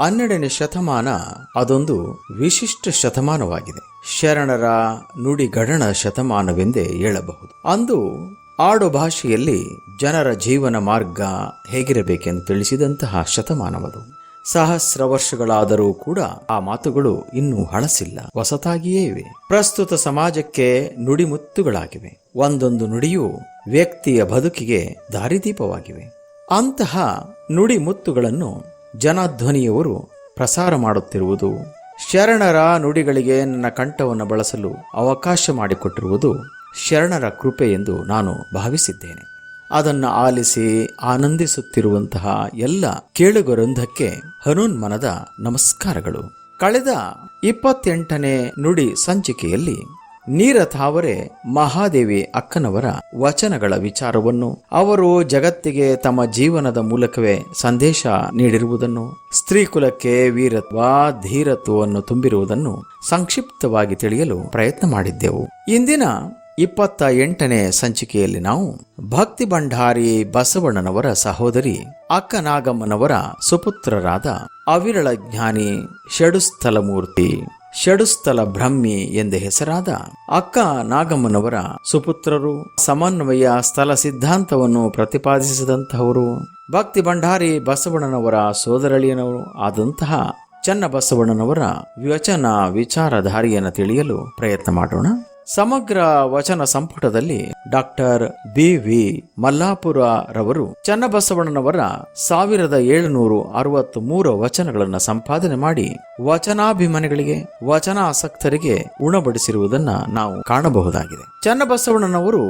ಹನ್ನೆರಡನೇ ಶತಮಾನ ಅದೊಂದು ವಿಶಿಷ್ಟ ಶತಮಾನವಾಗಿದೆ. ಶರಣರ ನುಡಿಗಡಣ ಶತಮಾನವೆಂದೇ ಹೇಳಬಹುದು. ಅಂದು ಆಡು ಭಾಷೆಯಲ್ಲಿ ಜನರ ಜೀವನ ಮಾರ್ಗ ಹೇಗಿರಬೇಕೆಂದು ತಿಳಿಸಿದಂತಹ ಶತಮಾನವದು. ಸಹಸ್ರ ವರ್ಷಗಳಾದರೂ ಕೂಡ ಆ ಮಾತುಗಳು ಇನ್ನೂ ಹಳಸಿಲ್ಲ. ಹೊಸತಾಗಿಯೇ ಇವೆ. ಪ್ರಸ್ತುತ ಸಮಾಜಕ್ಕೆ ನುಡಿಮುತ್ತುಗಳಾಗಿವೆ. ಒಂದೊಂದು ನುಡಿಯು ವ್ಯಕ್ತಿಯ ಬದುಕಿಗೆ ದಾರಿದೀಪವಾಗಿವೆ. ಅಂತಹ ನುಡಿಮುತ್ತುಗಳನ್ನು ಜನಧ್ವನಿಯವರು ಪ್ರಸಾರ ಮಾಡುತ್ತಿರುವುದು. ಶರಣರ ನುಡಿಗಳಿಗೆ ನನ್ನ ಕಂಠವನ್ನು ಬಳಸಲು ಅವಕಾಶ ಮಾಡಿಕೊಟ್ಟಿರುವುದು ಶರಣರ ಕೃಪೆ ಎಂದು ನಾನು ಭಾವಿಸಿದ್ದೇನೆ. ಅದನ್ನು ಆಲಿಸಿ ಆನಂದಿಸುತ್ತಿರುವಂತಹ ಎಲ್ಲ ಕೇಳುಗರೊಂದಕ್ಕೆ ಹನುನ್ಮನದ ನಮಸ್ಕಾರಗಳು. ಕಳೆದ ಇಪ್ಪತ್ತೆಂಟನೇ ನುಡಿ ಸಂಚಿಕೆಯಲ್ಲಿ ನೀರತಾವರೆ ಮಹಾದೇವಿ ಅಕ್ಕನವರ ವಚನಗಳ ವಿಚಾರವನ್ನು. ಅವರು ಜಗತ್ತಿಗೆ ತಮ್ಮ ಜೀವನದ ಮೂಲಕವೇ ಸಂದೇಶ ನೀಡಿರುವುದನ್ನು ಸ್ತ್ರೀ ಕುಲಕ್ಕೆ ವೀರತ್ವ, ಧೀರತ್ವವನ್ನು ತುಂಬಿರುವುದನ್ನು ಸಂಕ್ಷಿಪ್ತವಾಗಿ ತಿಳಿಯಲು ಪ್ರಯತ್ನ ಮಾಡಿದ್ದೆವು. ಇಂದಿನ ಇಪ್ಪತ್ತ ಎಂಟನೇ ಸಂಚಿಕೆಯಲ್ಲಿ ನಾವು ಭಕ್ತಿ ಭಂಡಾರಿ ಬಸವಣ್ಣನವರ ಸಹೋದರಿ ಅಕ್ಕನಾಗಮ್ಮನವರ ಸುಪುತ್ರರಾದ ಅವಿರಳ ಜ್ಞಾನಿ ಷಡುಸ್ಥಲಮೂರ್ತಿ ಷಡುಸ್ಥಲ ಬ್ರಹ್ಮಿ ಎಂದು ಹೆಸರಾದ ಅಕ್ಕ ನಾಗಮ್ಮನವರ ಸುಪುತ್ರರು ಸಮನ್ವಯ ಸ್ಥಳ ಸಿದ್ಧಾಂತವನ್ನು ಪ್ರತಿಪಾದಿಸಿದಂತಹವರು, ಭಕ್ತಿ ಭಂಡಾರಿ ಬಸವಣ್ಣನವರ ಸೋದರಳಿಯನವರು ಆದಂತಹ ಚನ್ನಬಸವಣ್ಣನವರ ವಿವಚನ ವಿಚಾರಧಾರಿಯನ್ನು ತಿಳಿಯಲು ಪ್ರಯತ್ನ ಮಾಡೋಣ. ಸಮಗ್ರ ವಚನ ಸಂಪುಟದಲ್ಲಿ ಡಾಕ್ಟರ್ ಬಿ ವಿ ಮಲ್ಲಾಪುರ ರವರು ಚನ್ನಬಸವಣ್ಣನವರ ಸಾವಿರದ ಏಳುನೂರು ಅರವತ್ತ್ ಮೂರು ವಚನಗಳನ್ನು ಸಂಪಾದನೆ ಮಾಡಿ ವಚನಾಭಿಮಾನಿಗಳಿಗೆ, ವಚನಾಸಕ್ತರಿಗೆ ಉಣಬಡಿಸಿರುವುದನ್ನು ನಾವು ಕಾಣಬಹುದಾಗಿದೆ. ಚನ್ನಬಸವಣ್ಣನವರು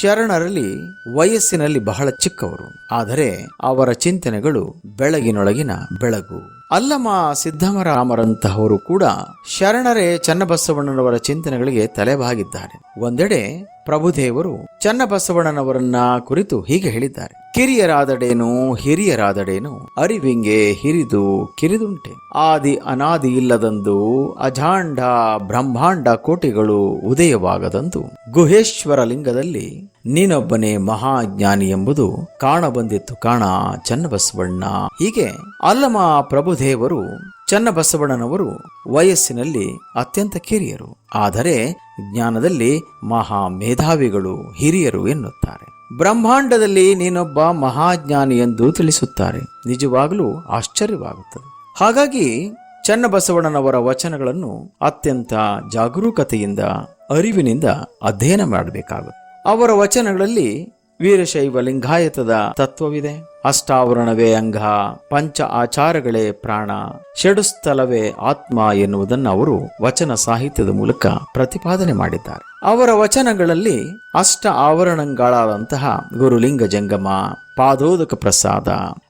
ಶರಣರಲ್ಲಿ, ವಯಸ್ಸಿನಲ್ಲಿ ಬಹಳ ಚಿಕ್ಕವರು. ಆದರೆ ಅವರ ಚಿಂತನೆಗಳು ಬೆಳಗಿನೊಳಗಿನ ಬೆಳಗು. ಅಲ್ಲಮ ಸಿದ್ದಮರಾಮರಂತಹವರು ಕೂಡ ಶರಣರೇ ಚನ್ನಬಸವಣ್ಣನವರ ಚಿಂತನೆಗಳಿಗೆ ತಲೆಬಾಗಿದ್ದಾರೆ ಒಂದೆಡೆ ಪ್ರಭುದೇವರು ಚನ್ನಬಸವಣ್ಣನವರನ್ನ ಕುರಿತು ಹೀಗೆ ಹೇಳಿದ್ದಾರೆ. ಕಿರಿಯರಾದಡೇನು, ಹಿರಿಯರಾದಡೇನು, ಅರಿವಿಂಗೆ ಹಿರಿದು ಕಿರಿದುಂಟೆ. ಆದಿ ಅನಾದಿ ಇಲ್ಲದಂದು, ಅಜಾಂಡ ಬ್ರಹ್ಮಾಂಡ ಕೋಟಿಗಳು ಉದಯವಾಗದಂದು ಗುಹೇಶ್ವರ ಲಿಂಗದಲ್ಲಿ ನೀನೊಬ್ಬನೇ ಮಹಾಜ್ಞಾನಿ ಎಂಬುದು ಕಾಣಬಂದಿತ್ತು ಕಾಣ ಚನ್ನಬಸವಣ್ಣ. ಹೀಗೆ ಅಲ್ಲಮ ಪ್ರಭುದೇವರು ಚನ್ನಬಸವಣ್ಣನವರು ವಯಸ್ಸಿನಲ್ಲಿ ಅತ್ಯಂತ ಕಿರಿಯರು, ಆದರೆ ಜ್ಞಾನದಲ್ಲಿ ಮಹಾ ಮೇಧಾವಿಗಳು ಹಿರಿಯರು ಎನ್ನುತ್ತಾರೆ. ಬ್ರಹ್ಮಾಂಡದಲ್ಲಿ ನೀನೊಬ್ಬ ಮಹಾಜ್ಞಾನಿ ಎಂದು ತಿಳಿಸುತ್ತಾರೆ. ನಿಜವಾಗಲೂ ಆಶ್ಚರ್ಯವಾಗುತ್ತದೆ. ಹಾಗಾಗಿ ಚನ್ನಬಸವಣ್ಣನವರ ವಚನಗಳನ್ನು ಅತ್ಯಂತ ಜಾಗರೂಕತೆಯಿಂದ, ಅರಿವಿನಿಂದ ಅಧ್ಯಯನ ಮಾಡಬೇಕಾಗುತ್ತೆ ಅವರ ವಚನಗಳಲ್ಲಿ ವೀರಶೈವ ಲಿಂಗಾಯತದ ತತ್ವವಿದೆ. ಅಷ್ಟಾವರಣವೇ ಅಂಗ, ಪಂಚ ಆಚಾರಗಳೇ ಪ್ರಾಣ, ಷಡುಸ್ಥಲವೇ ಆತ್ಮ ಎನ್ನುವುದನ್ನು ಅವರು ವಚನ ಸಾಹಿತ್ಯದ ಮೂಲಕ ಪ್ರತಿಪಾದನೆ ಮಾಡಿದ್ದಾರೆ. ಅವರ ವಚನಗಳಲ್ಲಿ ಅಷ್ಟ ಆವರಣಗಳಾದಂತಹ ಗುರುಲಿಂಗ ಜಂಗಮ ಪಾದೋದಕ ಪ್ರಸಾದ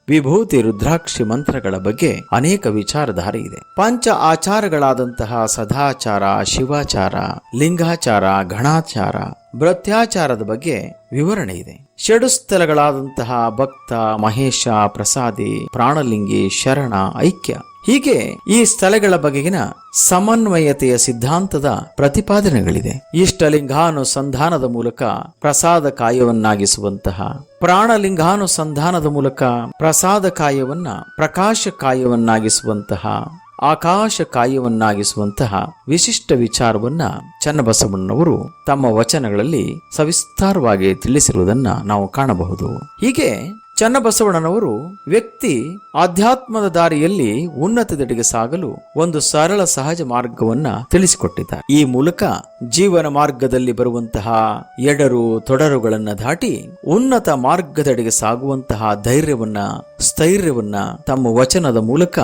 ವಿಭೂತಿ ರುದ್ರಾಕ್ಷಿ ಮಂತ್ರಗಳ ಬಗ್ಗೆ ಅನೇಕ ವಿಚಾರಧಾರೆ ಇದೆ. ಪಂಚ ಆಚಾರಗಳಾದಂತಹ ಸದಾಚಾರ, ಶಿವಾಚಾರ, ಲಿಂಗಾಚಾರ ಘಣಾಚಾರ ಭೃತ್ಯಾಚಾರದ ಬಗ್ಗೆ ವಿವರಣೆ ಇದೆ. ಷಡುಸ್ಥಲಗಳಾದಂತಹ ಭಕ್ತ, ಮಹೇಶ, ಪ್ರಸಾದಿ, ಪ್ರಾಣಲಿಂಗಿ, ಶರಣ, ಐಕ್ಯ ಹೀಗೆ ಈ ಸ್ಥಳಗಳ ಬಗೆಗಿನ ಸಮನ್ವಯತೆಯ ಸಿದ್ಧಾಂತದ ಪ್ರತಿಪಾದನೆಗಳಿದೆ. ಇಷ್ಟಲಿಂಗಾನುಸಂಧಾನದ ಮೂಲಕ ಪ್ರಸಾದ ಕಾಯವನ್ನಾಗಿಸುವಂತಹ, ಪ್ರಾಣಲಿಂಗಾನುಸಂಧಾನದ ಮೂಲಕ ಪ್ರಸಾದ ಕಾಯವನ್ನ ಪ್ರಕಾಶ ಕಾಯವನ್ನಾಗಿಸುವಂತಹ, ಆಕಾಶ ಕಾಯವನ್ನಾಗಿಸುವಂತಹ ವಿಶಿಷ್ಟ ವಿಚಾರವನ್ನ ಚನ್ನಬಸವಣ್ಣನವರು ತಮ್ಮ ವಚನಗಳಲ್ಲಿ ಸವಿಸ್ತಾರವಾಗಿ ತಿಳಿಸಿರುವುದನ್ನ ನಾವು ಕಾಣಬಹುದು. ಹೀಗೆ ಚನ್ನಬಸವಣ್ಣನವರು ವ್ಯಕ್ತಿ ಆಧ್ಯಾತ್ಮದ ದಾರಿಯಲ್ಲಿ ಉನ್ನತದೆಡೆಗೆ ಸಾಗಲು ಒಂದು ಸರಳ ಸಹಜ ಮಾರ್ಗವನ್ನ ತಿಳಿಸಿಕೊಟ್ಟಿದ್ದಾರೆ. ಈ ಮೂಲಕ ಜೀವನ ಮಾರ್ಗದಲ್ಲಿ ಬರುವಂತಹ ಎಡರು ತೊಡರುಗಳನ್ನ ದಾಟಿ ಉನ್ನತ ಮಾರ್ಗದೆಡೆಗೆ ಸಾಗುವಂತಹ ಧೈರ್ಯವನ್ನ ಸ್ಥೈರ್ಯವನ್ನ ತಮ್ಮ ವಚನದ ಮೂಲಕ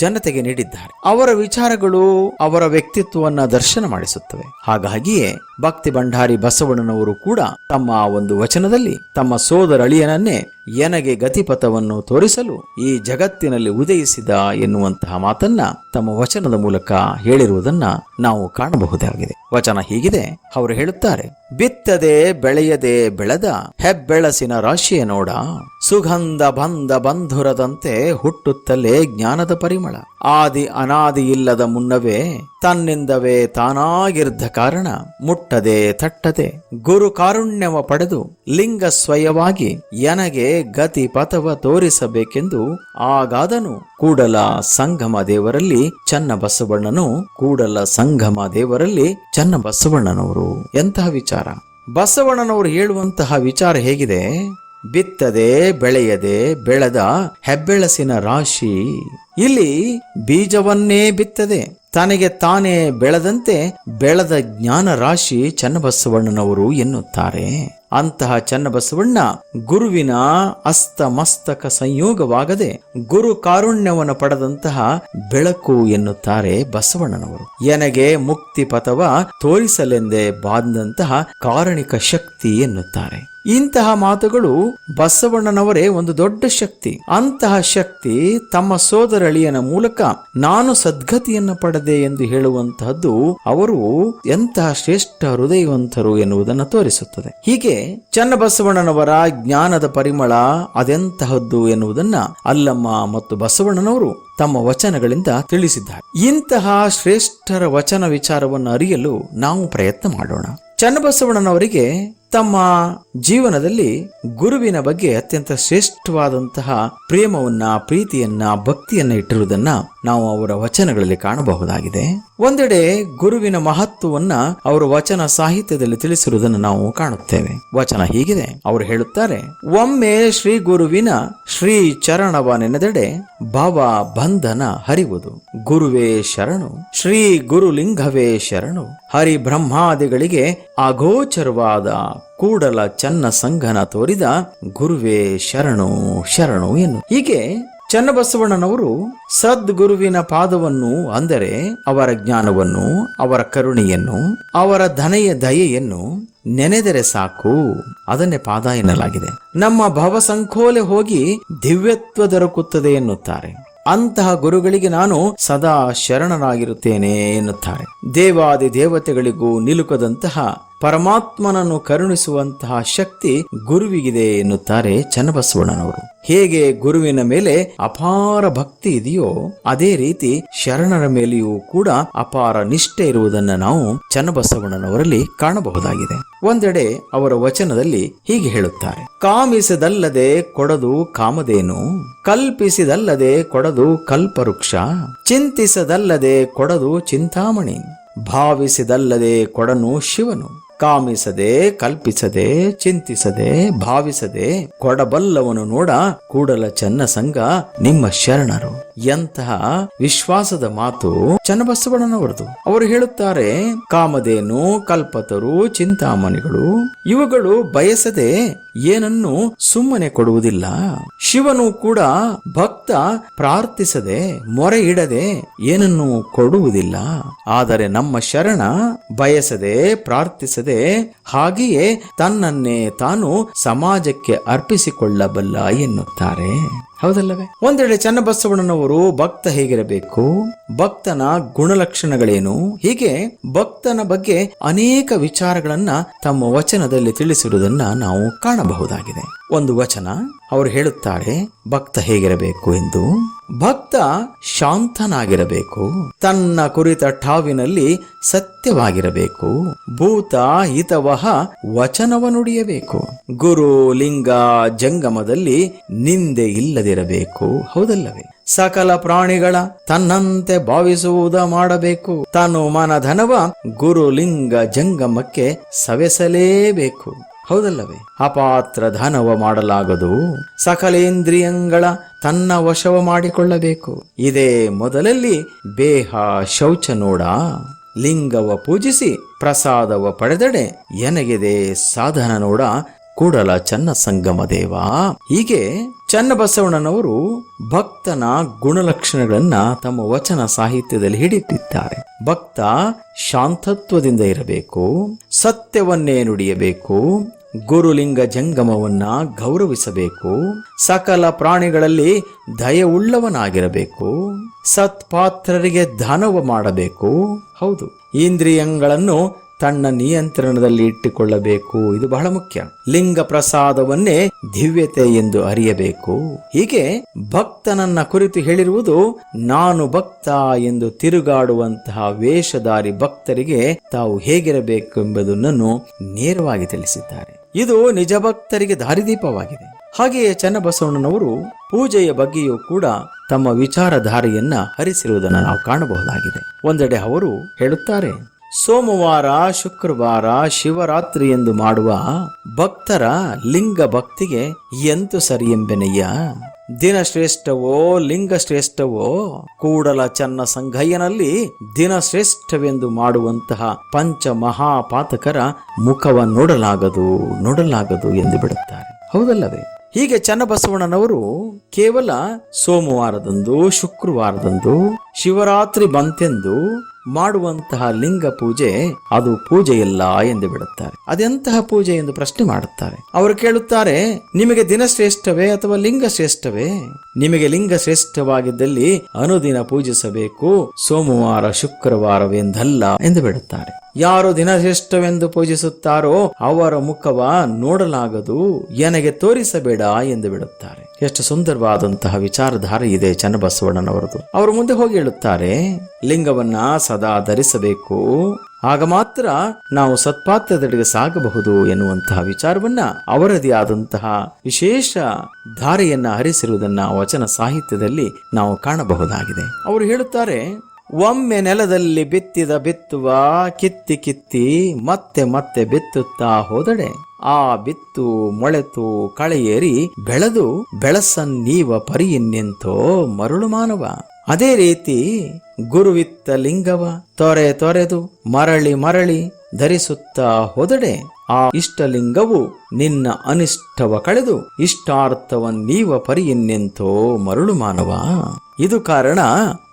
ಜನತೆಗೆ ನೀಡಿದ್ದಾರೆ. ಅವರ ವಿಚಾರಗಳು ಅವರ ವ್ಯಕ್ತಿತ್ವವನ್ನ ದರ್ಶನ ಮಾಡಿಸುತ್ತವೆ. ಹಾಗಾಗಿಯೇ ಭಕ್ತಿ ಭಂಡಾರಿ ಬಸವಣ್ಣನವರು ಕೂಡ ತಮ್ಮ ಆ ಒಂದು ವಚನದಲ್ಲಿ ತಮ್ಮ ಸೋದರಳಿಯನನ್ನೇ ಎನಗೆ ಗತಿಪಥವನ್ನು ತೋರಿಸಲು ಈ ಜಗತ್ತಿನಲ್ಲಿ ಉದಯಿಸಿದ ಎನ್ನುವಂತಹ ಮಾತನ್ನ ತಮ್ಮ ವಚನದ ಮೂಲಕ ಹೇಳಿರುವುದನ್ನ ನಾವು ಕಾಣಬಹುದಾಗಿದೆ. ವಚನ ಹೀಗಿದೆ. ಅವರು ಹೇಳುತ್ತಾರೆ, ಬಿತ್ತದೆ ಬೆಳೆಯದೆ ಬೆಳೆದ ಹೆಬ್ಬೆಳಸಿನ ರಾಶಿಯ ನೋಡ, ಸುಗಂಧ ಬಂಧ ಬಂಧುರದಂತೆ ಹುಟ್ಟುತ್ತಲೇ ಜ್ಞಾನದ ಪರಿಮಳ. ಆದಿ ಅನಾದಿ ಇಲ್ಲದ ಮುನ್ನವೇ ತನ್ನಿಂದವೇ ತಾನಾಗಿರ್ದ ಕಾರಣ ಮುಟ್ಟದೆ ತಟ್ಟದೆ. ಗುರು ಕಾರುಣ್ಯವ ಪಡೆದು ಲಿಂಗ ಸ್ವಯವಾಗಿ ಎನಗೆ ಗತಿ ಪಥವ ತೋರಿಸಬೇಕೆಂದು ಆಗಾದನು. ಕೂಡಲ ಸಂಗಮ ದೇವರಲ್ಲಿ ಚನ್ನ ಬಸವಣ್ಣನು ಕೂಡಲ ಸಂಗಮ ದೇವರಲ್ಲಿ ಚನ್ನ ಬಸವಣ್ಣನವರು ಎಂತಹ ವಿಚಾರ. ಬಸವಣ್ಣನವರು ಹೇಳುವಂತಹ ವಿಚಾರ ಹೇಗಿದೆ? ಬಿತ್ತದೆ, ಬೆಳೆಯದೆ, ಬೆಳೆದ ಹೆಬ್ಬೆಳಸಿನ ರಾಶಿ. ಇಲ್ಲಿ ಬೀಜವನ್ನೇ ಬಿತ್ತದೆ. ತನಗೆ ತಾನೇ ಬೆಳೆದಂತೆ ಬೆಳೆದ ಜ್ಞಾನ ರಾಶಿ ಚನ್ನಬಸವಣ್ಣನವರು ಎನ್ನುತ್ತಾರೆ. ಅಂತಹ ಚನ್ನಬಸವಣ್ಣ ಗುರುವಿನ ಅಸ್ತಮಸ್ತಕ ಸಂಯೋಗವಾಗದೆ ಗುರು ಕಾರುಣ್ಯವನ್ನು ಪಡೆದಂತಹ ಬೆಳಕು ಎನ್ನುತ್ತಾರೆ ಬಸವಣ್ಣನವರು. ಎನಗೆ ಮುಕ್ತಿ ಪಥವ ತೋರಿಸಲೆಂದೇ ಬಾಂದಂತಹ ಕಾರಣಿಕ ಶಕ್ತಿ ಎನ್ನುತ್ತಾರೆ. ಇಂತಹ ಮಾತುಗಳು ಬಸವಣ್ಣನವರೇ ಒಂದು ದೊಡ್ಡ ಶಕ್ತಿ. ಅಂತಹ ಶಕ್ತಿ ತಮ್ಮ ಸೋದರಳಿಯನ ಮೂಲಕ ನಾನು ಸದ್ಗತಿಯನ್ನು ಪಡೆದೆ ಎಂದು ಹೇಳುವಂತಹದ್ದು ಅವರು ಎಂತಹ ಶ್ರೇಷ್ಠ ಹೃದಯವಂತರು ಎನ್ನುವುದನ್ನು ತೋರಿಸುತ್ತದೆ. ಹೀಗೆ ಚನ್ನಬಸವಣ್ಣನವರ ಜ್ಞಾನದ ಪರಿಮಳ ಅದೆಂತಹದ್ದು ಎನ್ನುವುದನ್ನ ಅಲ್ಲಮ್ಮ ಮತ್ತು ಬಸವಣ್ಣನವರು ತಮ್ಮ ವಚನಗಳಿಂದ ತಿಳಿಸಿದ್ದಾರೆ. ಇಂತಹ ಶ್ರೇಷ್ಠರ ವಚನ ವಿಚಾರವನ್ನು ಅರಿಯಲು ನಾವು ಪ್ರಯತ್ನ ಮಾಡೋಣ. ಚನ್ನಬಸವಣ್ಣನವರಿಗೆ ತಮ್ಮ ಜೀವನದಲ್ಲಿ ಗುರುವಿನ ಬಗ್ಗೆ ಅತ್ಯಂತ ಶ್ರೇಷ್ಠವಾದಂತಹ ಪ್ರೇಮವನ್ನ, ಪ್ರೀತಿಯನ್ನ, ಭಕ್ತಿಯನ್ನ ಇಟ್ಟಿರುವುದನ್ನ ನಾವು ಅವರ ವಚನಗಳಲ್ಲಿ ಕಾಣಬಹುದಾಗಿದೆ. ಒಂದೆಡೆ ಗುರುವಿನ ಮಹತ್ವವನ್ನ ಅವರ ವಚನ ಸಾಹಿತ್ಯದಲ್ಲಿ ತಿಳಿಸಿರುವುದನ್ನು ನಾವು ಕಾಣುತ್ತೇವೆ. ವಚನ ಹೀಗಿದೆ. ಅವರು ಹೇಳುತ್ತಾರೆ, ಒಮ್ಮೆ ಶ್ರೀ ಗುರುವಿನ ಶ್ರೀ ಚರಣವ ನೆನೆದೆಡೆ ಭವ ಬಂಧನ ಹರಿವುದು. ಗುರುವೇ ಶರಣು, ಶ್ರೀ ಗುರುಲಿಂಗವೇ ಶರಣು. ಹರಿ ಬ್ರಹ್ಮಾದಿಗಳಿಗೆ ಅಗೋಚರವಾದ ಕೂಡಲ ಚನ್ನ ಸಂಘನ ತೋರಿದ, ಗುರುವೇ, ಶರಣು ಶರಣು ಎನ್ನು. ಹೀಗೆ ಚನ್ನಬಸವಣ್ಣನವರು ಸದ್ಗುರುವಿನ ಪಾದವನ್ನು, ಅಂದರೆ ಅವರ ಜ್ಞಾನವನ್ನು, ಅವರ ಕರುಣೆಯನ್ನು, ಅವರ ಧನೆಯ ದಯೆಯನ್ನು ನೆನೆದರೆ ಸಾಕು. ಅದನ್ನೇ ಪಾದ ಎನ್ನಲಾಗಿದೆ. ನಮ್ಮ ಭವಸಂಕೋಲೆ ಹೋಗಿ ದಿವ್ಯತ್ವ ದೊರಕುತ್ತದೆ ಎನ್ನುತ್ತಾರೆ. ಅಂತಹ ಗುರುಗಳಿಗೆ ನಾನು ಸದಾ ಶರಣನಾಗಿರುತ್ತೇನೆ ಎನ್ನುತ್ತಾರೆ. ದೇವಾದಿ ದೇವತೆಗಳಿಗೂ ನಿಲುಕದಂತಹ ಪರಮಾತ್ಮನನ್ನು ಕರುಣಿಸುವಂತಹ ಶಕ್ತಿ ಗುರುವಿಗಿದೆ ಎನ್ನುತ್ತಾರೆ ಚನ್ನಬಸವಣ್ಣನವರು. ಹೇಗೆ ಗುರುವಿನ ಮೇಲೆ ಅಪಾರ ಭಕ್ತಿ ಇದೆಯೋ ಅದೇ ರೀತಿ ಶರಣರ ಮೇಲೆಯೂ ಕೂಡ ಅಪಾರ ನಿಷ್ಠೆ ಇರುವುದನ್ನು ನಾವು ಚನ್ನಬಸವಣ್ಣನವರಲ್ಲಿ ಕಾಣಬಹುದಾಗಿದೆ. ಒಂದೆಡೆ ಅವರ ವಚನದಲ್ಲಿ ಹೀಗೆ ಹೇಳುತ್ತಾರೆ. ಕಾಮಿಸದಲ್ಲದೆ ಕೊಡದು ಕಾಮದೇನು ಕಲ್ಪಿಸಿದಲ್ಲದೆ ಕೊಡದು ಕಲ್ಪವೃಕ್ಷ, ಚಿಂತಿಸದಲ್ಲದೆ ಕೊಡದು ಚಿಂತಾಮಣಿ, ಭಾವಿಸಿದಲ್ಲದೆ ಕೊಡನು ಶಿವನು. ಕಾಮಿಸದೆ ಕಲ್ಪಿಸದೆ ಚಿಂತಿಸದೆ ಭಾವಿಸದೆ ಕೊಡಬಲ್ಲವನು ನೋಡ ಕೂಡಲ ಚನ್ನ ಸಂಘ ನಿಮ್ಮ ಶರಣರು. ಎಂತಹ ವಿಶ್ವಾಸದ ಮಾತು ಚನ್ನಬಸವಣ್ಣನವರದು ಅವರು ಹೇಳುತ್ತಾರೆ, ಕಾಮಧೇನು, ಕಲ್ಪತರು, ಚಿಂತಾಮಣಿಗಳು, ಇವುಗಳು ಬಯಸದೆ ಏನನ್ನು ಸುಮ್ಮನೆ ಕೊಡುವುದಿಲ್ಲ. ಶಿವನು ಕೂಡ ಭಕ್ತ ಪ್ರಾರ್ಥಿಸದೆ ಮೊರೆ ಇಡದೆ ಏನನ್ನು ಕೊಡುವುದಿಲ್ಲ. ಆದರೆ ನಮ್ಮ ಶರಣ ಬಯಸದೆ, ಪ್ರಾರ್ಥಿಸದೆ ಹಾಗೆಯೇ ತನ್ನನ್ನೇ ತಾನು ಸಮಾಜಕ್ಕೆ ಅರ್ಪಿಸಿಕೊಳ್ಳಬಲ್ಲ ಎನ್ನುತ್ತಾರೆ. ಹೌದಲ್ಲವೇ? ಒಂದೆಡೆ ಚನ್ನಬಸವಣ್ಣನವರು ಭಕ್ತ ಹೇಗಿರಬೇಕು? ಭಕ್ತನ ಗುಣಲಕ್ಷಣಗಳೇನು? ಹೀಗೆ ಭಕ್ತನ ಬಗ್ಗೆ ಅನೇಕ ವಿಚಾರಗಳನ್ನ ತಮ್ಮ ವಚನದಲ್ಲಿ ತಿಳಿಸಿರುವುದನ್ನ ನಾವು ಕಾಣಬಹುದಾಗಿದೆ. ಒಂದು ವಚನ, ಅವರು ಹೇಳುತ್ತಾರೆ, ಭಕ್ತ ಹೇಗಿರಬೇಕು ಎಂದು. ಭಕ್ತ ಶಾಂತನಾಗಿರಬೇಕು. ತನ್ನ ಕುರಿತ ಠಾವಿನಲ್ಲಿ ಸತ್ಯವಾಗಿರಬೇಕು. ಭೂತ ಹಿತವಹ ವಚನವ ನುಡಿಯಬೇಕು ಗುರು ಲಿಂಗ ಜಂಗಮದಲ್ಲಿ ನಿಂದೆ ಇಲ್ಲದಿರಬೇಕು. ಹೌದಲ್ಲವೇ? ಸಕಲ ಪ್ರಾಣಿಗಳ ತನ್ನಂತೆ ಭಾವಿಸುವುದ ಮಾಡಬೇಕು. ತಾನು ಮನಧನವ ಗುರುಲಿಂಗ ಜಂಗಮಕ್ಕೆ ಸವೆಸಲೇಬೇಕು. ಹೌದಲ್ಲವೇ? ಅಪಾತ್ರ ಧನವ ಮಾಡಲಾಗದು. ಸಕಲೇಂದ್ರಿಯಂಗಳ ತನ್ನ ವಶವ ಮಾಡಿಕೊಳ್ಳಬೇಕು. ಇದೇ ಮೊದಲಲ್ಲಿ ಬೇಹ ಶೌಚ ನೋಡ ಲಿಂಗವ ಪೂಜಿಸಿ, ಪ್ರಸಾದವ ಪಡೆದಡೆ, ಎನಗಿದೆ ಸಾಧನ ನೋಡ ಕೂಡಲ ಚನ್ನ ಸಂಗಮ ದೇವ. ಹೀಗೆ ಚನ್ನಬಸವಣ್ಣನವರು ಭಕ್ತನ ಗುಣಲಕ್ಷಣಗಳನ್ನ ತಮ್ಮ ವಚನ ಸಾಹಿತ್ಯದಲ್ಲಿ ಹಿಡಿದಿದ್ದಾರೆ ಭಕ್ತ ಶಾಂತತ್ವದಿಂದ ಇರಬೇಕು, ಸತ್ಯವನ್ನೇ ನುಡಿಯಬೇಕು, ಗುರುಲಿಂಗ ಜಂಗಮವನ್ನ ಗೌರವಿಸಬೇಕು, ಸಕಲ ಪ್ರಾಣಿಗಳಲ್ಲಿ ದಯವುಳ್ಳವನಾಗಿರಬೇಕು ಸತ್ಪಾತ್ರರಿಗೆ ದಾನವ ಮಾಡಬೇಕು. ಹೌದು, ಇಂದ್ರಿಯಗಳನ್ನು ತನ್ನ ನಿಯಂತ್ರಣದಲ್ಲಿ ಇಟ್ಟುಕೊಳ್ಳಬೇಕು. ಇದು ಬಹಳ ಮುಖ್ಯ. ಲಿಂಗ ಪ್ರಸಾದವನ್ನೇ ದಿವ್ಯತೆ ಎಂದು ಅರಿಯಬೇಕು. ಹೀಗೆ ಭಕ್ತನನ್ನ ಕುರಿತು ಹೇಳಿರುವುದು, ನಾನು ಭಕ್ತ ಎಂದು ತಿರುಗಾಡುವಂತಹ ವೇಷಧಾರಿ ಭಕ್ತರಿಗೆ ತಾವು ಹೇಗಿರಬೇಕು ಎಂಬುದನ್ನು ನೇರವಾಗಿ ತಿಳಿಸಿದ್ದಾರೆ. ಇದು ನಿಜ ಭಕ್ತರಿಗೆ ದಾರಿದೀಪವಾಗಿದೆ. ಹಾಗೆಯೇ ಚನ್ನಬಸವಣ್ಣನವರು ಪೂಜೆಯ ಬಗ್ಗೆಯೂ ಕೂಡ ತಮ್ಮ ವಿಚಾರಧಾರೆಯನ್ನ ಹರಿಸಿರುವುದನ್ನು ನಾವು ಕಾಣಬಹುದಾಗಿದೆ. ಒಂದೆಡೆ ಅವರು ಹೇಳುತ್ತಾರೆ ಸೋಮವಾರ, ಶುಕ್ರವಾರ, ಶಿವರಾತ್ರಿ ಎಂದು ಮಾಡುವ ಭಕ್ತರ ಲಿಂಗ ಭಕ್ತಿಗೆ ಎಂತು ಸರಿ ಎಂಬೆನಯ್ಯ? ದಿನ ಶ್ರೇಷ್ಠವೋ ಲಿಂಗ ಶ್ರೇಷ್ಠವೋ ಕೂಡಲ ಚನ್ನ ಸಂಘಯ್ಯನಲ್ಲಿ ದಿನ ಶ್ರೇಷ್ಠವೆಂದು ಮಾಡುವಂತಹ ಪಂಚ ಮಹಾಪಾತಕರ ಮುಖವ ನೋಡಲಾಗದು ನೋಡಲಾಗದು ಎಂದು ಬಿಡುತ್ತಾರೆ. ಹೌದಲ್ಲವೇ? ಹೀಗೆ ಚನ್ನಬಸವಣ್ಣನವರು ಕೇವಲ ಸೋಮವಾರದಂದು, ಶುಕ್ರವಾರದಂದು, ಶಿವರಾತ್ರಿ ಬಂತೆಂದು ಮಾಡುವಂತಹ ಲಿಂಗ ಪೂಜೆ ಅದು ಪೂಜೆಯಲ್ಲ ಎಂದು ಬಿಡುತ್ತಾರೆ. ಅದೆಂತಹ ಪೂಜೆ ಎಂದು ಪ್ರಶ್ನೆ ಮಾಡುತ್ತಾರೆ. ಅವರು ಕೇಳುತ್ತಾರೆ, ನಿಮಗೆ ದಿನ ಶ್ರೇಷ್ಠವೇ ಅಥವಾ ಲಿಂಗ ಶ್ರೇಷ್ಠವೇ ನಿಮಗೆ ಲಿಂಗ ಶ್ರೇಷ್ಠವಾಗಿದ್ದಲ್ಲಿ ಅನುದಿನ ಪೂಜಿಸಬೇಕು, ಸೋಮವಾರ, ಶುಕ್ರವಾರವೆಂದಲ್ಲ ಎಂದು ಬಿಡುತ್ತಾರೆ. ಯಾರು ದಿನಶ್ರೇಷ್ಠವೆಂದು ಪೂಜಿಸುತ್ತಾರೋ ಅವರ ಮುಖವ ನೋಡಲಾಗದು, ಎನಗೆ ತೋರಿಸಬೇಡ ಎಂದು ಬಿಡುತ್ತಾರೆ. ಎಷ್ಟು ಸುಂದರವಾದಂತಹ ವಿಚಾರಧಾರೆ ಇದೆ ಚನ್ನಬಸವಣ್ಣನವರದು. ಅವರು ಮುಂದೆ ಹೋಗಿ ಹೇಳುತ್ತಾರೆ, ಲಿಂಗವನ್ನ ಸದಾ ಧರಿಸಬೇಕು. ಆಗ ಮಾತ್ರ ನಾವು ಸತ್ಪಾತ್ರದೆಡೆಗೆ ಸಾಗಬಹುದು ಎನ್ನುವಂತಹ ವಿಚಾರವನ್ನ, ಅವರದೇ ಆದಂತಹ ವಿಶೇಷ ಧಾರೆಯನ್ನ ಹರಿಸಿರುವುದನ್ನ ವಚನ ಸಾಹಿತ್ಯದಲ್ಲಿ ನಾವು ಕಾಣಬಹುದಾಗಿದೆ. ಅವರು ಹೇಳುತ್ತಾರೆ ಒಮ್ಮೆ ನೆಲದಲ್ಲಿ ಬಿತ್ತಿದ ಬಿತ್ತುವ ಕಿತ್ತಿ ಕಿತ್ತಿ ಮತ್ತೆ ಮತ್ತೆ ಬಿತ್ತುತ್ತಾ ಹೋದಡೆ. ಆ ಬಿತ್ತು ಮೊಳೆತು ಕಳೆಯೇರಿ ಬೆಳೆದು ಬೆಳಸನ್ನೀವ ಪರಿಯನ್ನೆಂತೋ ಮರುಳು ಮಾನವ. ಅದೇ ರೀತಿ ಗುರುವಿತ್ತ ಲಿಂಗವ ತೊರೆ ತೊರೆದು ಮರಳಿ ಮರಳಿ ಧರಿಸುತ್ತಾ ಹೋದಡೆ. ಆ ಇಷ್ಟಲಿಂಗವು ನಿನ್ನ ಅನಿಷ್ಟವ ಕಳೆದು ಇಷ್ಟಾರ್ಥವನ್ನೀವ ಪರಿಯನ್ನೆಂತೋ ಮರುಳು ಮಾನವ. ಇದು ಕಾರಣ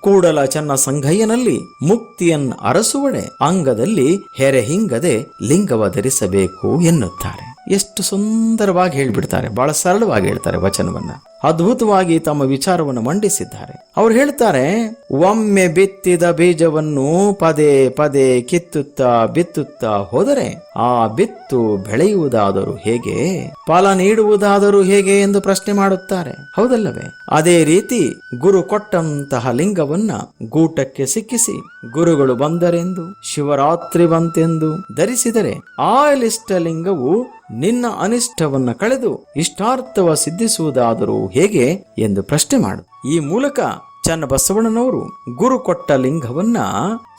ಕೂಡಲ ಚನ್ನ ಸಂಘಯ್ಯನಲ್ಲಿ ಮುಕ್ತಿಯನ್ ಅರಸುವಡೆ ಅಂಗದಲ್ಲಿ ಹೆರೆ ಹಿಂಗದೆ ಲಿಂಗವ ಧರಿಸಬೇಕು ಎನ್ನುತ್ತಾರೆ. ಎಷ್ಟು ಸುಂದರವಾಗಿ ಹೇಳ್ಬಿಡ್ತಾರೆ, ಬಹಳ ಸರಳವಾಗಿ ಹೇಳ್ತಾರೆ ವಚನವನ್ನ. ಅದ್ಭುತವಾಗಿ ತಮ್ಮ ವಿಚಾರವನ್ನು ಮಂಡಿಸಿದ್ದಾರೆ. ಅವ್ರು ಹೇಳ್ತಾರೆ, ಒಮ್ಮೆ ಬಿತ್ತಿದ ಬೀಜವನ್ನು ಪದೇ ಪದೇ ಕಿತ್ತುತ್ತಾ ಬಿತ್ತುತ್ತಾ ಹೋದರೆ, ಆ ಬಿತ್ತು ಬೆಳೆಯುವುದಾದರೂ ಹೇಗೆ? ಫಲ ನೀಡುವುದಾದರೂ ಹೇಗೆ? ಎಂದು ಪ್ರಶ್ನೆ ಮಾಡುತ್ತಾರೆ. ಹೌದಲ್ಲವೇ? ಅದೇ ರೀತಿ ಗುರು ಕೊಟ್ಟಂತಹ ಲಿಂಗವನ್ನ ಗೂಟಕ್ಕೆ ಸಿಕ್ಕಿಸಿ ಗುರುಗಳು ಬಂದರೆಂದು, ಶಿವರಾತ್ರಿ ಬಂತೆಂದು ಧರಿಸಿದರೆ, ಆ ಲಿಂಗವು ನಿನ್ನ ಅನಿಷ್ಟವನ್ನ ಕಳೆದು ಇಷ್ಟಾರ್ಥವ ಸಿದ್ಧಿಸುವುದಾದರೂ ಹೇಗೆ? ಎಂದು ಪ್ರಶ್ನೆ ಮಾಡು ಈ ಮೂಲಕ ಚನ್ನಬಸವಣ್ಣನವರು ಗುರು ಕೊಟ್ಟ ಲಿಂಗವನ್ನ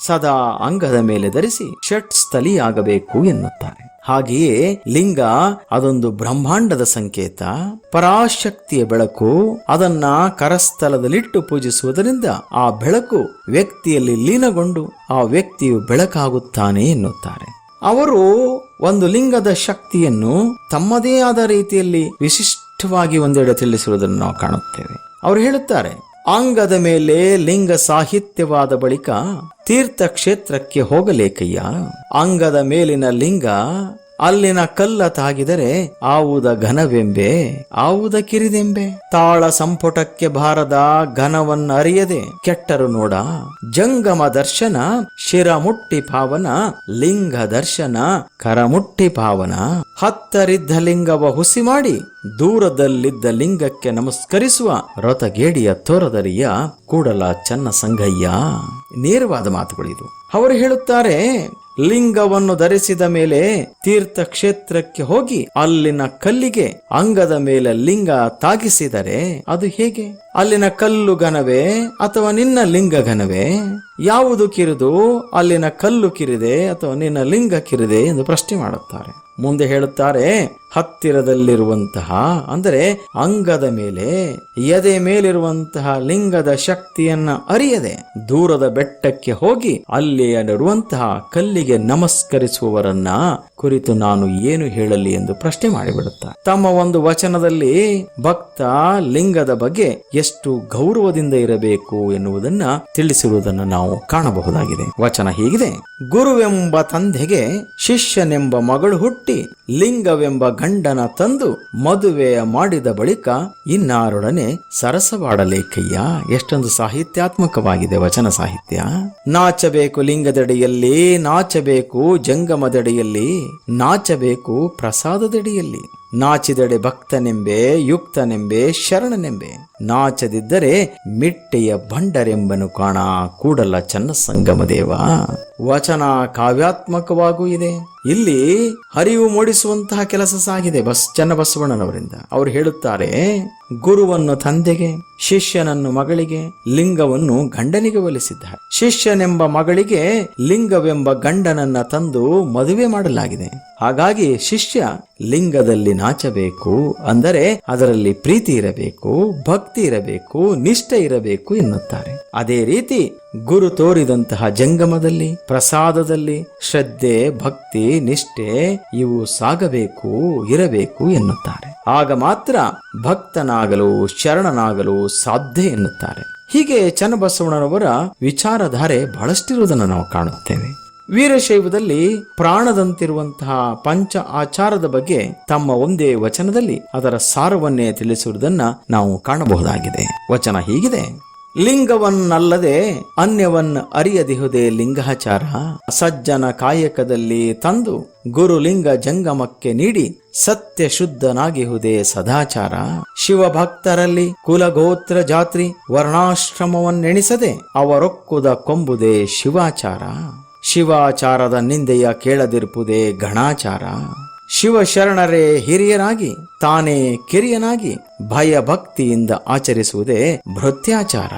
ಸದಾ ಅಂಗದ ಮೇಲೆ ಧರಿಸಿ ಷಟ್ ಸ್ಥಲಿಯಾಗಬೇಕು ಎನ್ನುತ್ತಾರೆ. ಹಾಗೆಯೇ ಲಿಂಗ ಅದೊಂದು ಬ್ರಹ್ಮಾಂಡದ ಸಂಕೇತ. ಪರಾಶಕ್ತಿಯ ಬೆಳಕು ಅದನ್ನ ಕರಸ್ಥಲದಲ್ಲಿಟ್ಟು ಪೂಜಿಸುವುದರಿಂದ ಆ ಬೆಳಕು ವ್ಯಕ್ತಿಯಲ್ಲಿ ಲೀನಗೊಂಡು ಆ ವ್ಯಕ್ತಿಯು ಬೆಳಕಾಗುತ್ತಾನೆ ಎನ್ನುತ್ತಾರೆ. ಅವರು ಒಂದು ಲಿಂಗದ ಶಕ್ತಿಯನ್ನು ತಮ್ಮದೇ ಆದ ರೀತಿಯಲ್ಲಿ ವಿಶಿಷ್ಟವಾಗಿ ಒಂದೆಡೆ ತಿಳಿಸಿರುವುದನ್ನು ನಾವು ಕಾಣುತ್ತೇವೆ. ಅವರು ಹೇಳುತ್ತಾರೆ ಅಂಗದ ಮೇಲೆ ಲಿಂಗ ಸಾಹಿತ್ಯವಾದ ಬಳಿಕ ತೀರ್ಥ ಕ್ಷೇತ್ರಕ್ಕೆ ಹೋಗಲೇಕಯ್ಯ. ಅಂಗದ ಮೇಲಿನ ಲಿಂಗ ಅಲ್ಲಿನ ಕಲ್ಲ ತಾಗಿದರೆ ಆವುದ ಘನವೆಂಬೆ, ಆವುದ ಕಿರಿದೆಂಬೆ? ತಾಳ ಸಂಪುಟಕ್ಕೆ ಬಾರದ ಘನವನ್ನ ಅರಿಯದೆ ಕೆಟ್ಟರು ನೋಡ. ಜಂಗಮ ದರ್ಶನ ಶಿರ ಮುಟ್ಟಿ ಪಾವನ, ಲಿಂಗ ದರ್ಶನ, ಕರಮುಟ್ಟಿ ಪಾವನ. ಹತ್ತರಿದ್ದ ಲಿಂಗವ ಹುಸಿ ಮಾಡಿ, ದೂರದಲ್ಲಿದ್ದ ಲಿಂಗಕ್ಕೆ ನಮಸ್ಕರಿಸುವ ರಥಗೇಡಿಯ ತೋರದರಿಯ ಕೂಡಲ ಚನ್ನ ಸಂಗಯ್ಯ ನೇರವಾದ ಮಾತುಗಳಿದು. ಅವರು ಹೇಳುತ್ತಾರೆ ಲಿಂಗವನ್ನು ಧರಿಸಿದ ಮೇಲೆ ತೀರ್ಥ ಕ್ಷೇತ್ರಕ್ಕೆ ಹೋಗಿ ಅಲ್ಲಿನ ಕಲ್ಲಿಗೆ ಅಂಗದ ಮೇಲೆ ಲಿಂಗ ತಾಗಿಸಿದರೆ ಅದು ಹೇಗೆ? ಅಲ್ಲಿನ ಕಲ್ಲು ಘನವೇ ಅಥವಾ ನಿನ್ನ ಲಿಂಗ ಘನವೇ? ಯಾವುದು ಕಿರಿದು, ಅಲ್ಲಿನ ಕಲ್ಲು ಕಿರಿದೆ ಅಥವಾ ನಿನ್ನ ಲಿಂಗ ಕಿರಿದೆ ಎಂದು ಪ್ರಶ್ನೆ ಮಾಡುತ್ತಾರೆ. ಮುಂದೆ ಹೇಳುತ್ತಾರೆ ಹತ್ತಿರದಲ್ಲಿರುವಂತಹ, ಅಂದರೆ ಅಂಗದ ಮೇಲೆ, ಎದೆ ಮೇಲಿರುವಂತಹ ಲಿಂಗದ ಶಕ್ತಿಯನ್ನ ಅರಿಯದೆ ದೂರದ ಬೆಟ್ಟಕ್ಕೆ ಹೋಗಿ ಅಲ್ಲಿ ಅಲ್ಲಿಯಲ್ಲಿರುವಂತಹ ಕಲ್ಲಿಗೆ ನಮಸ್ಕರಿಸುವವರನ್ನ ಕುರಿತು ನಾನು ಏನು ಹೇಳಲಿ ಎಂದು ಪ್ರಶ್ನೆ ಮಾಡಿಬಿಡುತ್ತಾರೆ ತಮ್ಮ ಒಂದು ವಚನದಲ್ಲಿ ಭಕ್ತ ಲಿಂಗದ ಬಗ್ಗೆ ಎಷ್ಟು ಗೌರವದಿಂದ ಇರಬೇಕು ಎನ್ನುವುದನ್ನ ತಿಳಿಸಿರುವುದನ್ನು ನಾವು ಕಾಣಬಹುದಾಗಿದೆ. ವಚನ ಹೀಗಿದೆ, ಗುರುವೆಂಬ ತಂದೆಗೆ ಶಿಷ್ಯನೆಂಬ ಮಗಳು ಹುಟ್ಟಿ ಲಿಂಗವೆಂಬ ಗಂಡನ ತಂದು ಮದುವೆಯ ಮಾಡಿದ ಬಳಿಕ ಇನ್ನಾರೊಡನೆ ಸರಸವಾಡಲೇಕಯ್ಯ. ಎಷ್ಟೊಂದು ಸಾಹಿತ್ಯಾತ್ಮಕವಾಗಿದೆ ವಚನ ಸಾಹಿತ್ಯ. ನಾಚಬೇಕು ಲಿಂಗದಡಿಯಲ್ಲಿ, ನಾಚಬೇಕು ಜಂಗಮದಡಿಯಲ್ಲಿ, ನಾಚಬೇಕು ಪ್ರಸಾದದಡಿಯಲ್ಲಿ. ನಾಚಿದಡೆ ಭಕ್ತನೆಂಬೆ, ಯುಕ್ತನೆಂಬೆ, ಶರಣನೆಂಬೆ. ನಾಚದಿದ್ದರೆ ಮಿಟ್ಟೆಯ ಭಂಡರೆಂಬನು ಕಾಣ ಕೂಡಲ ಚನ್ನ ಸಂಗಮ ದೇವ. ವಚನ ಕಾವ್ಯಾತ್ಮಕವಾಗೂ ಇದೆ. ಇಲ್ಲಿ ಹರಿವು ಮೂಡಿಸುವಂತಹ ಕೆಲಸ ಸಾಗಿದೆ ಬಸ್ ಚನ್ನಬಸವಣ್ಣನವರಿಂದ. ಅವರು ಹೇಳುತ್ತಾರೆ, ಗುರುವನ್ನು ತಂದೆಗೆ, ಶಿಷ್ಯನನ್ನು ಮಗಳಿಗೆ, ಲಿಂಗವನ್ನು ಗಂಡನಿಗೆ ಒಲಿಸಿದ್ದಾರೆ ಶಿಷ್ಯನೆಂಬ ಮಗಳಿಗೆ ಲಿಂಗವೆಂಬ ಗಂಡನನ್ನ ತಂದು ಮದುವೆ ಮಾಡಲಾಗಿದೆ. ಹಾಗಾಗಿ ಶಿಷ್ಯ ಲಿಂಗದಲ್ಲಿ ನಾಚಬೇಕು ಅಂದರೆ ಅದರಲ್ಲಿ ಪ್ರೀತಿ ಇರಬೇಕು, ಭಕ್ತಿ ಇರಬೇಕು, ನಿಷ್ಠೆ ಇರಬೇಕು ಎನ್ನುತ್ತಾರೆ. ಅದೇ ರೀತಿ ಗುರು ತೋರಿದಂತಹ ಜಂಗಮದಲ್ಲಿ, ಪ್ರಸಾದದಲ್ಲಿ ಶ್ರದ್ಧೆ, ಭಕ್ತಿ, ನಿಷ್ಠೆ ಇವು ಸಾಗಬೇಕು, ಇರಬೇಕು ಎನ್ನುತ್ತಾರೆ. ಆಗ ಮಾತ್ರ ಭಕ್ತನಾಗಲು, ಶರಣನಾಗಲು ಸಾಧ್ಯ ಎನ್ನುತ್ತಾರೆ. ಹೀಗೆ ಚನ್ನಬಸವಣ್ಣನವರ ವಿಚಾರಧಾರೆ ಬಹಳಷ್ಟಿರುವುದನ್ನು ನಾವು ಕಾಣುತ್ತೇವೆ. ವೀರಶೈವದಲ್ಲಿ ಪ್ರಾಣದಂತಿರುವಂತಹ ಪಂಚ ಆಚಾರದ ಬಗ್ಗೆ ತಮ್ಮ ಒಂದೇ ವಚನದಲ್ಲಿ ಅದರ ಸಾರವನ್ನೇ ತಿಳಿಸುವುದನ್ನ ನಾವು ಕಾಣಬಹುದಾಗಿದೆ. ವಚನ ಹೀಗಿದೆ. ಲಿಂಗವನ್ನಲ್ಲದೆ ಅನ್ಯವನ್ನ ಅರಿಯದಿಹುದೇ ಲಿಂಗಾಚಾರ. ಸಜ್ಜನ ಕಾಯಕದಲ್ಲಿ ತಂದು ಗುರುಲಿಂಗ ಜಂಗಮಕ್ಕೆ ನೀಡಿ ಸತ್ಯ ಶುದ್ಧನಾಗಿಹುದೇ ಸದಾಚಾರ. ಶಿವಭಕ್ತರಲ್ಲಿ ಕುಲಗೋತ್ರ ಜಾತ್ರಿ ವರ್ಣಾಶ್ರಮವನ್ನೆಣಿಸದೆ ಅವರೊಕ್ಕುದ ಕೊಂಬುದೇ ಶಿವಾಚಾರ. ಶಿವಾಚಾರದ ನಿಂದೆಯ ಕೇಳದಿರುಪುದೇ ಘಣಾಚಾರ ಶಿವಶರಣರೇ ಹಿರಿಯರಾಗಿ ತಾನೇ ಕಿರಿಯನಾಗಿ ಭಯ ಭಕ್ತಿಯಿಂದ ಆಚರಿಸುವುದೇ ಭೃತ್ಯಾಚಾರ.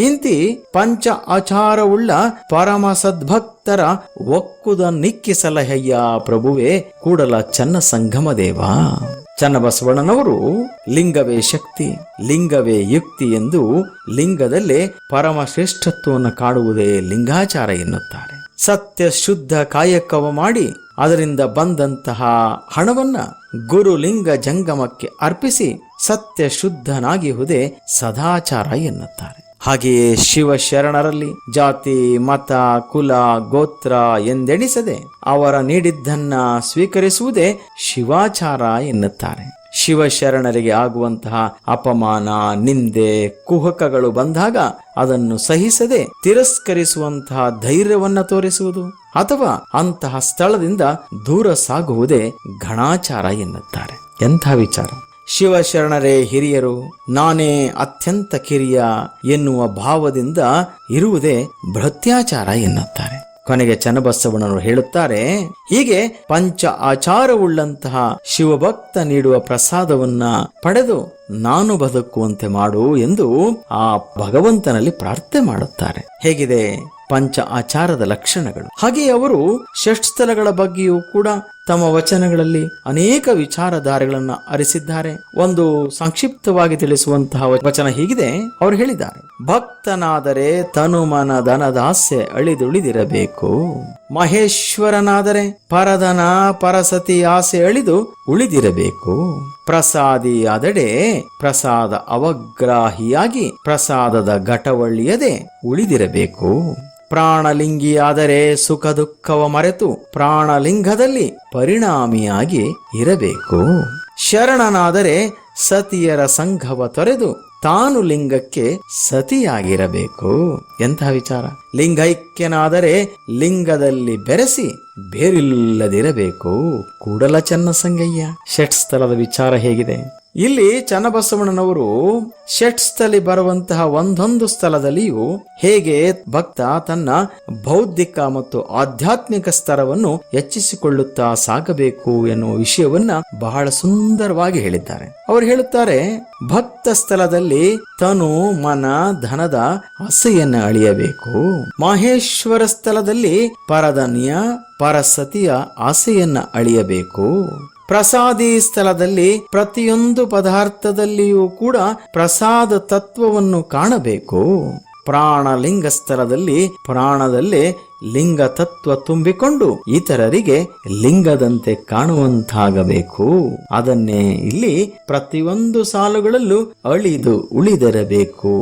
ಇಂತಿ ಪಂಚ ಆಚಾರವುಳ್ಳ ಪರಮ ಸದ್ಭಕ್ತರ ಒಕ್ಕುದ ನಿಕ್ಕಿ ನಿಕ್ಕಿಸಲಹಯ್ಯ ಪ್ರಭುವೇ ಕೂಡಲ ಚನ್ನ ಸಂಗಮ ದೇವ. ಚನ್ನಬಸವಣ್ಣನವರು ಲಿಂಗವೇ ಶಕ್ತಿ, ಲಿಂಗವೇ ಯುಕ್ತಿ ಎಂದು ಲಿಂಗದಲ್ಲೇ ಪರಮ ಶ್ರೇಷ್ಠತ್ವವನ್ನು ಕಾಡುವುದೇ ಲಿಂಗಾಚಾರ ಎನ್ನುತ್ತಾರೆ. ಸತ್ಯ ಶುದ್ಧ ಕಾಯಕವ ಮಾಡಿ ಅದರಿಂದ ಬಂದಂತಹ ಹಣವನ್ನ ಗುರುಲಿಂಗ ಜಂಗಮಕ್ಕೆ ಅರ್ಪಿಸಿ ಸತ್ಯ ಶುದ್ಧನಾಗಿಹುದೇ ಸದಾಚಾರ ಎನ್ನುತ್ತಾರೆ. ಹಾಗೆಯೇ ಶಿವ ಶರಣರಲ್ಲಿ ಜಾತಿ, ಮತ, ಕುಲ, ಗೋತ್ರ ಎಂದೆಣಿಸದೆ ಅವರ ನೀಡಿದ್ದನ್ನ ಸ್ವೀಕರಿಸುವುದೇ ಶಿವಾಚಾರ ಎನ್ನುತ್ತಾರೆ. ಶಿವಶರಣರಿಗೆ ಆಗುವಂತಹ ಅಪಮಾನ, ನಿಂದೆ, ಕುಹಕಗಳು ಬಂದಾಗ ಅದನ್ನು ಸಹಿಸದೆ ತಿರಸ್ಕರಿಸುವಂತಹ ಧೈರ್ಯವನ್ನ ತೋರಿಸುವುದು ಅಥವಾ ಅಂತಹ ಸ್ಥಳದಿಂದ ದೂರ ಸಾಗುವುದೇ ಘಣಾಚಾರ ಎನ್ನುತ್ತಾರೆ. ಎಂಥ ವಿಚಾರ? ಶಿವಶರಣರೇ ಹಿರಿಯರು, ನಾನೇ ಅತ್ಯಂತ ಕಿರಿಯ ಎನ್ನುವ ಭಾವದಿಂದ ಇರುವುದೇ ಭೃತ್ಯಾಚಾರ ಎನ್ನುತ್ತಾರೆ. ಕೊನೆಗೆ ಚನ್ನಬಸವಣ್ಣರು ಹೇಳುತ್ತಾರೆ, ಹೀಗೆ ಪಂಚ ಆಚಾರವುಳ್ಳಂತಹ ಶಿವಭಕ್ತ ನೀಡುವ ಪ್ರಸಾದವನ್ನ ಪಡೆದು ನಾನು ಬದುಕುವಂತೆ ಮಾಡು ಎಂದು ಆ ಭಗವಂತನಲ್ಲಿ ಪ್ರಾರ್ಥನೆ ಮಾಡುತ್ತಾರೆ. ಹೇಗಿದೆ? ಪಂಚ ಆಚಾರದ ಲಕ್ಷಣಗಳು. ಹಾಗೆಯೇ ಅವರು ಷಷ್ಠಸ್ಥಲಗಳ ಬಗ್ಗೆಯೂ ಕೂಡ ತಮ್ಮ ವಚನಗಳಲ್ಲಿ ಅನೇಕ ವಿಚಾರಧಾರೆಗಳನ್ನ ಅರಿಸಿದ್ದಾರೆ. ಒಂದು ಸಂಕ್ಷಿಪ್ತವಾಗಿ ತಿಳಿಸುವಂತಹ ವಚನ ಹೀಗಿದೆ. ಅವರು ಹೇಳಿದ್ದಾರೆ, ಭಕ್ತನಾದರೆ ತನುಮನ ಧನದಾಸ್ಯ ಅಳಿದುಳಿದಿರಬೇಕು. ಮಹೇಶ್ವರನಾದರೆ ಪರದನ ಪರಸತಿ ಆಸೆ ಅಳಿದು ಉಳಿದಿರಬೇಕು. ಪ್ರಸಾದಿಯಾದಡೆ ಪ್ರಸಾದ ಅವಗ್ರಾಹಿಯಾಗಿ ಪ್ರಸಾದದ ಘಟವಳ್ಳಿಯದೆ ಉಳಿದಿರಬೇಕು. ಪ್ರಾಣಲಿಂಗಿಯಾದರೆ ಸುಖ ದುಃಖವ ಮರೆತು ಪ್ರಾಣಲಿಂಗದಲ್ಲಿ ಪರಿಣಾಮಿಯಾಗಿ ಇರಬೇಕು. ಶರಣನಾದರೆ ಸತಿಯರ ಸಂಘವ ತೊರೆದು ತಾನು ಲಿಂಗಕ್ಕೆ ಸತಿಯಾಗಿರಬೇಕು. ಎಂತಹ ವಿಚಾರ? ಲಿಂಗೈಕ್ಯನಾದರೆ ಲಿಂಗದಲ್ಲಿ ಬೆರೆಸಿ ಬೇರಿಲ್ಲದಿರಬೇಕು. ಕೂಡಲ ಚನ್ನ ಸಂಗಯ್ಯ ಷಟ್ ಸ್ಥಳದ ವಿಚಾರ ಹೇಗಿದೆ? ಇಲ್ಲಿ ಚನ್ನಬಸವಣ್ಣನವರು ಷಟ್ಸ್ಥಲಿ ಬರುವಂತಹ ಒಂದೊಂದು ಸ್ಥಳದಲ್ಲಿಯೂ ಹೇಗೆ ಭಕ್ತ ತನ್ನ ಬೌದ್ಧಿಕ ಮತ್ತು ಆಧ್ಯಾತ್ಮಿಕ ಸ್ತರವನ್ನು ಹೆಚ್ಚಿಸಿಕೊಳ್ಳುತ್ತಾ ಸಾಗಬೇಕು ಎನ್ನುವ ವಿಷಯವನ್ನ ಬಹಳ ಸುಂದರವಾಗಿ ಹೇಳಿದ್ದಾರೆ. ಅವರು ಹೇಳುತ್ತಾರೆ, ಭಕ್ತ ಸ್ಥಳದಲ್ಲಿ ತನು ಮನ ಧನದ ಆಸೆಯನ್ನ ಅಳಿಯಬೇಕು. ಮಹೇಶ್ವರ ಸ್ಥಳದಲ್ಲಿ ಪರಧನ್ಯ, ಪರಸತಿಯ ಆಸೆಯನ್ನ ಅಳಿಯಬೇಕು. ಪ್ರಸಾದಿ ಸ್ಥಳದಲ್ಲಿ ಪ್ರತಿಯೊಂದು ಪದಾರ್ಥದಲ್ಲಿಯೂ ಕೂಡ ಪ್ರಸಾದ ತತ್ವವನ್ನು ಕಾಣಬೇಕು. ಪ್ರಾಣಲಿಂಗ ಸ್ಥಳದಲ್ಲಿ ಪ್ರಾಣದಲ್ಲೇ ಲಿಂಗ ತತ್ವ ತುಂಬಿಕೊಂಡು ಇತರರಿಗೆ ಲಿಂಗದಂತೆ ಕಾಣುವಂತಾಗಬೇಕು. ಅದನ್ನೇ ಇಲ್ಲಿ ಪ್ರತಿಯೊಂದು ಸಾಲುಗಳಲ್ಲೂ ಅಳಿದು ಉಳಿದಿರಬೇಕು.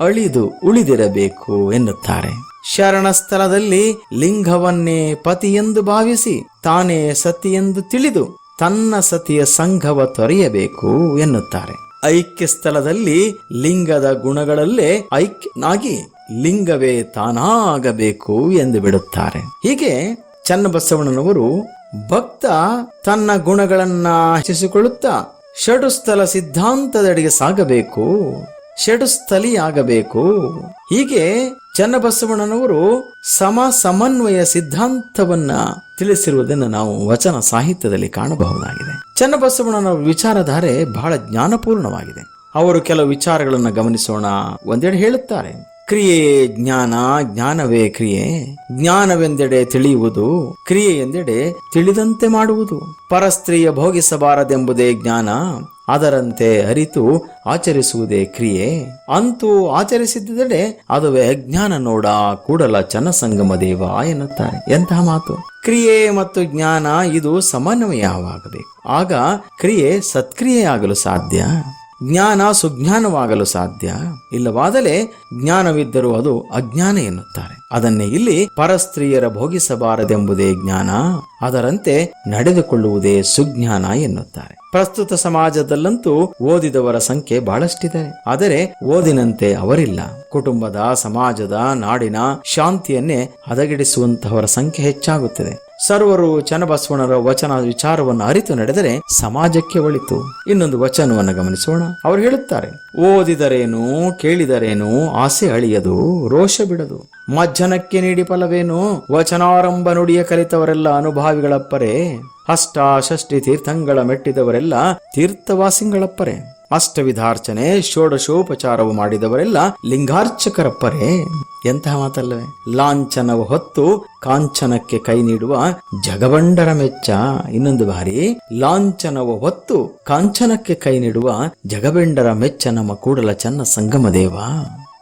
ಅಳಿದು ಉಳಿದಿರಬೇಕು ಎನ್ನುತ್ತಾರೆ. ಶರಣ ಸ್ಥಳದಲ್ಲಿ ಲಿಂಗವನ್ನೇ ಪತಿಯೆಂದು ಭಾವಿಸಿ ತಾನೇ ಸತಿ ಎಂದು ತಿಳಿದು ತನ್ನ ಸತಿಯ ಸಂಘವ ತೊರೆಯಬೇಕು ಎನ್ನುತ್ತಾರೆ. ಐಕ್ಯ ಸ್ಥಳದಲ್ಲಿ ಲಿಂಗದ ಗುಣಗಳಲ್ಲೇ ಐಕ್ಯನಾಗಿ ಲಿಂಗವೇ ತಾನಾಗಬೇಕು ಎಂದು ಬಿಡುತ್ತಾರೆ. ಹೀಗೆ ಚನ್ನಬಸವಣ್ಣನವರು ಭಕ್ತ ತನ್ನ ಗುಣಗಳನ್ನ ಹೆಚ್ಚಿಸಿಕೊಳ್ಳುತ್ತಾ ಷಡುಸ್ಥಲ ಸಿದ್ಧಾಂತದಡಿಗೆ ಸಾಗಬೇಕು, ಷಡುಸ್ಥಲಿಯಾಗಬೇಕು. ಹೀಗೆ ಚನ್ನಬಸವಣ್ಣನವರು ಸಮ ಸಮನ್ವಯ ಸಿದ್ಧಾಂತವನ್ನ ತಿಳಿಸಿರುವುದನ್ನು ನಾವು ವಚನ ಸಾಹಿತ್ಯದಲ್ಲಿ ಕಾಣಬಹುದಾಗಿದೆ. ಚನ್ನಬಸವಣ್ಣನವರ ವಿಚಾರಧಾರೆ ಬಹಳ ಜ್ಞಾನಪೂರ್ಣವಾಗಿದೆ. ಅವರು ಕೆಲವು ವಿಚಾರಗಳನ್ನು ಗಮನಿಸೋಣ, ಒಂದೆಡೆ ಹೇಳುತ್ತಾರೆ. ಕ್ರಿಯೆ ಜ್ಞಾನ, ಜ್ಞಾನವೇ ಕ್ರಿಯೆ. ಜ್ಞಾನವೆಂದೆಡೆ ತಿಳಿಯುವುದು ಕ್ರಿಯೆ ಎಂದೆಡೆ ತಿಳಿದಂತೆ ಮಾಡುವುದು. ಪರಸ್ತ್ರೀಯ ಭೋಗಿಸಬಾರದೆಂಬುದೇ ಜ್ಞಾನ, ಅದರಂತೆ ಅರಿತು ಆಚರಿಸುವುದೇ ಕ್ರಿಯೆ. ಅಂತೂ ಆಚರಿಸಿದ್ದೆಡೆ ಅದುವೇ ಅಜ್ಞಾನ ನೋಡ ಕೂಡಲ ಚನ್ನಸಂಗಮ ದೇವ ಎನ್ನುತ್ತಾರೆ. ಎಂತಹ ಮಾತು? ಕ್ರಿಯೆ ಮತ್ತು ಜ್ಞಾನ ಇದು ಸಮನ್ವಯವಾಗಬೇಕು. ಆಗ ಕ್ರಿಯೆ ಸತ್ಕ್ರಿಯೆಯಾಗಲು ಸಾಧ್ಯ. ಜ್ಞಾನ ಸುಜ್ಞಾನವಾಗಲು ಸಾಧ್ಯ? ಇಲ್ಲವಾದರೆ ಜ್ಞಾನವಿದ್ದರೂ ಅದು ಅಜ್ಞಾನ ಎನ್ನುತ್ತಾರೆ. ಅದನ್ನೇ ಇಲ್ಲಿ ಪರಸ್ತ್ರೀಯರ ಭೋಗಿಸಬಾರದೆಂಬುದೇ ಜ್ಞಾನ, ಅದರಂತೆ ನಡೆದುಕೊಳ್ಳುವುದೇ ಸುಜ್ಞಾನ ಎನ್ನುತ್ತಾರೆ. ಪ್ರಸ್ತುತ ಸಮಾಜದಲ್ಲಂತೂ ಓದಿದವರ ಸಂಖ್ಯೆ ಬಹಳಷ್ಟಿದೆ. ಆದರೆ ಓದಿನಂತೆ ಅವರಿಲ್ಲ. ಕುಟುಂಬದ, ಸಮಾಜದ, ನಾಡಿನ ಶಾಂತಿಯನ್ನೇ ಹದಗೆಡಿಸುವಂತಹವರ ಸಂಖ್ಯೆ ಹೆಚ್ಚಾಗುತ್ತದೆ. ಸರ್ವರು ಚನ್ನಬಸವಣ್ಣರ ವಚನ ವಿಚಾರವನ್ನು ಅರಿತು ನಡೆದರೆ ಸಮಾಜಕ್ಕೆ ಒಳಿತು. ಇನ್ನೊಂದು ವಚನವನ್ನು ಗಮನಿಸೋಣ. ಅವರು ಹೇಳುತ್ತಾರೆ, ಓದಿದರೇನು, ಕೇಳಿದರೇನು, ಆಸೆ ಅಳಿಯದು, ರೋಷ ಬಿಡದು. ಮಜ್ಜನಕ್ಕೆ ನೀಡಿ ಫಲವೇನು? ವಚನಾರಂಭ ನುಡಿಯ ಕಲಿತವರೆಲ್ಲ ಅನುಭಾವಿಗಳಪ್ಪರೇ. ಅಷ್ಟ ಷಷ್ಠಿ ತೀರ್ಥಂಗಳ ಮೆಟ್ಟಿದವರೆಲ್ಲ ಅಷ್ಟ ಅಷ್ಟವಿಧಾರ್ಚನೆ, ಷೋಡಶೋಪಚಾರವು ಮಾಡಿದವರೆಲ್ಲ ಲಿಂಗಾರ್ಚಕರಪ್ಪರೇ. ಎಂತಹ ಮಾತಲ್ಲವೇ? ಲಾಂಛನವು ಹೊತ್ತು ಕಾಂಚನಕ್ಕೆ ಕೈ ನೀಡುವ ಜಗವಂಡರ ಮೆಚ್ಚ. ಇನ್ನೊಂದು ಬಾರಿ, ಲಾಂಛನವು ಹೊತ್ತು ಕಾಂಚನಕ್ಕೆ ಕೈ ನೀಡುವ ಜಗಬಂಡರ ಮೆಚ್ಚ ನಮ್ಮ ಕೂಡಲ ಚನ್ನ ಸಂಗಮ ದೇವ